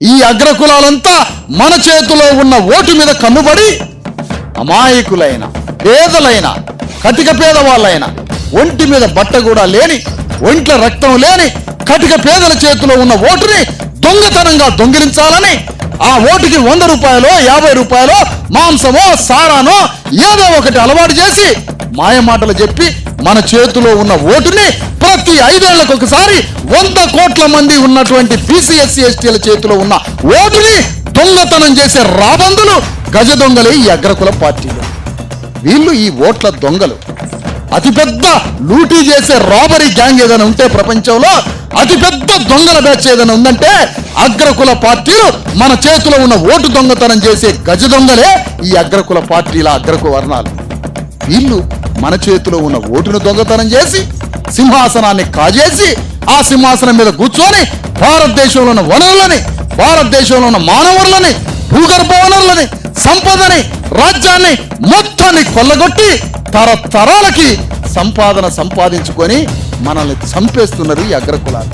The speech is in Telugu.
ఈ అగ్రకులాలంతా మన చేతిలో ఉన్న ఓటు మీద కన్నుబడి అమాయకులైన పేదలైన కటిక పేదవాళ్ళైన ఒంటి మీద బట్ట కూడా లేని ఒంట్ల రక్తం లేని కటిక పేదల చేతిలో ఉన్న ఓటుని దొంగతనంగా దొంగిలించాలని ఆ ఓటుకి వంద రూపాయలు యాభై రూపాయలు మాంసమో సారానో ఏదో ఒకటి అలవాటు చేసి మాయమాటలు చెప్పి మన చేతిలో ఉన్న ఓటుని ప్రతి ఐదేళ్ళకు ఒకసారి వంద కోట్ల మంది ఉన్నటువంటి బీసీఎస్సీ ఎస్టీల చేతిలో ఉన్న ఓటుని దొంగతనం చేసే రాబందులు గజ దొంగలే ఈ అగ్రకుల పార్టీలు వీళ్ళు ఈ ఓట్ల దొంగలు. అతిపెద్ద లూటీ చేసే రాబరీ గ్యాంగ్ ఏదైనా ఉంటే ప్రపంచంలో అతిపెద్ద దొంగల బ్యాచ్ ఏదైనా ఉందంటే అగ్రకుల పార్టీలు మన చేతిలో ఉన్న ఓటు దొంగతనం చేసే గజ దొంగలే ఈ అగ్రకుల పార్టీల అగ్రకు వర్ణాలు వీళ్ళు మన చేతిలో ఉన్న ఓటును దొంగతనం చేసి సింహాసనాన్ని కాజేసి ఆ సింహాసనం మీద కూర్చొని భారతదేశంలో ఉన్న వనరులని భారతదేశంలో ఉన్న మానవులని భూగర్భ వనరులని సంపదని రాజ్యాన్ని మొత్తాన్ని కొల్లగొట్టి తరతరాలకి సంపాదన సంపాదించుకొని మనల్ని చంపేస్తున్నారు ఈ అగ్రకులాలు.